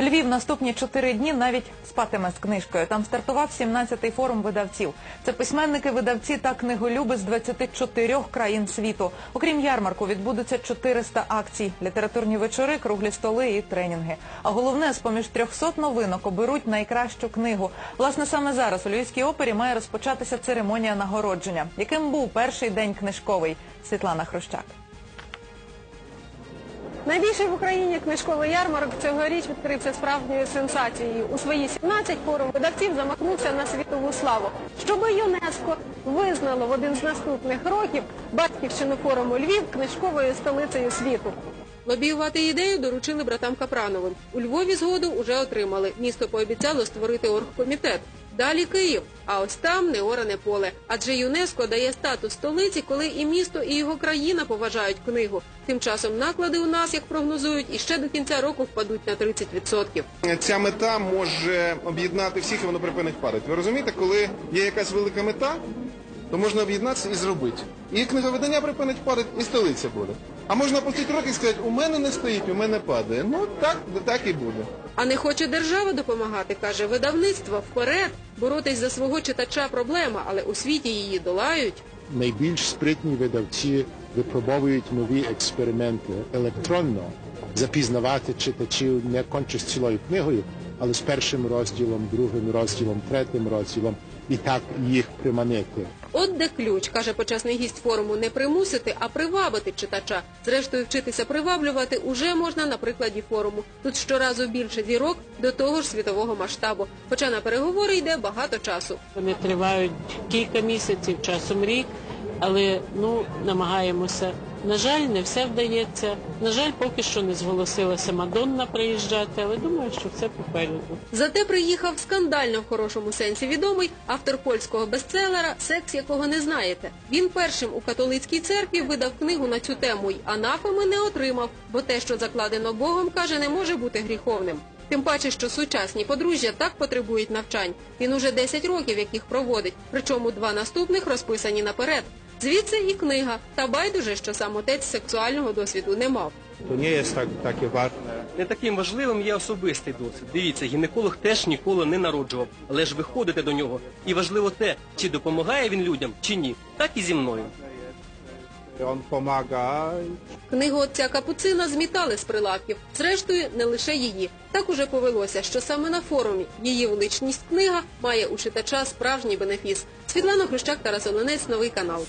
Львів наступні чотири дні навіть спатиме з книжкою. Там стартував 17-й форум видавців. Це письменники, видавці та книголюби з 24 країн світу. Окрім ярмарку, відбудуться 400 акцій, літературні вечори, круглі столи і тренінги. А головне, з поміж 300 новинок оберуть найкращу книгу. Власне, саме зараз у Львівській опері має розпочатися церемонія нагородження. Яким був перший день книжковий? Світлана Хрущак. Найбільший в Україні книжковий ярмарок цьогоріч відкрився справжньою сенсацією. У свої 17 форум видавців замахнувся на світову славу, щоб ЮНЕСКО визнало в один з наступних років батьківщину форуму Львів книжковою столицею світу. Лобіювати ідею доручили братам Капрановим. У Львові згоду уже отримали. Місто пообіцяло створити оргкомітет. Далі Київ, а ось там неоране поле. Адже ЮНЕСКО дає статус столиці, коли і місто, і його країна поважають книгу. Тим часом наклади у нас, як прогнозують, іще до кінця року впадуть на 30%. Ця мета може об'єднати всіх, і воно припинить падати. Ви розумієте, коли є якась велика мета, то можна об'єднатися і зробити. І книговидання припинить падати, і столиця буде. А можна опустити руки і сказати, у мене не стоїть, у мене падає. Ну так, так і буде. А не хоче держава допомагати, каже видавництво вперед. Боротись за свого читача проблема, але у світі її долають. найбільш спритні видавці випробовують нові експерименти електронно, запізнавати читачів не конче з цілою книгою, але з першим розділом, другим розділом, третім розділом, і так їх приманити. От де ключ, каже почесний гість форуму, не примусити, а привабити читача. Зрештою, вчитися приваблювати уже можна на прикладі форуму. Тут щоразу більше зірок до того ж світового масштабу. Хоча на переговори йде багато часу. Вони тривають кілька місяців, часом рік, але ну намагаємося. На жаль, не все вдається. На жаль, поки що не зголосилася Мадонна приїжджати, але думаю, що все попереду. Зате приїхав скандально в хорошому сенсі відомий автор польського бестселера, секс якого не знаєте. Він першим у католицькій церкві видав книгу на цю тему й анафеми не отримав, бо те, що закладено Богом, каже, не може бути гріховним. Тим паче, що сучасні подружжя так потребують навчань. Він уже 10 років, як їх проводить, причому два наступних розписані наперед. Звідси і книга, та байдуже, що сам отець сексуального досвіду не мав. Не є так, так і. Не таким важливим є особистий досвід. Дивіться, гінеколог теж ніколи не народжував, але ж виходите до нього. І важливо те, чи допомагає він людям, чи ні. Так і зі мною. On pomaga Книгу отця Капуцина змітали з прилавків. Зрештою, не лише її. Так уже повелося, що саме на форумі її величність книга має у читача справжній бенефіс. Світлана Хрущак, Тарас Оленець, новий канал.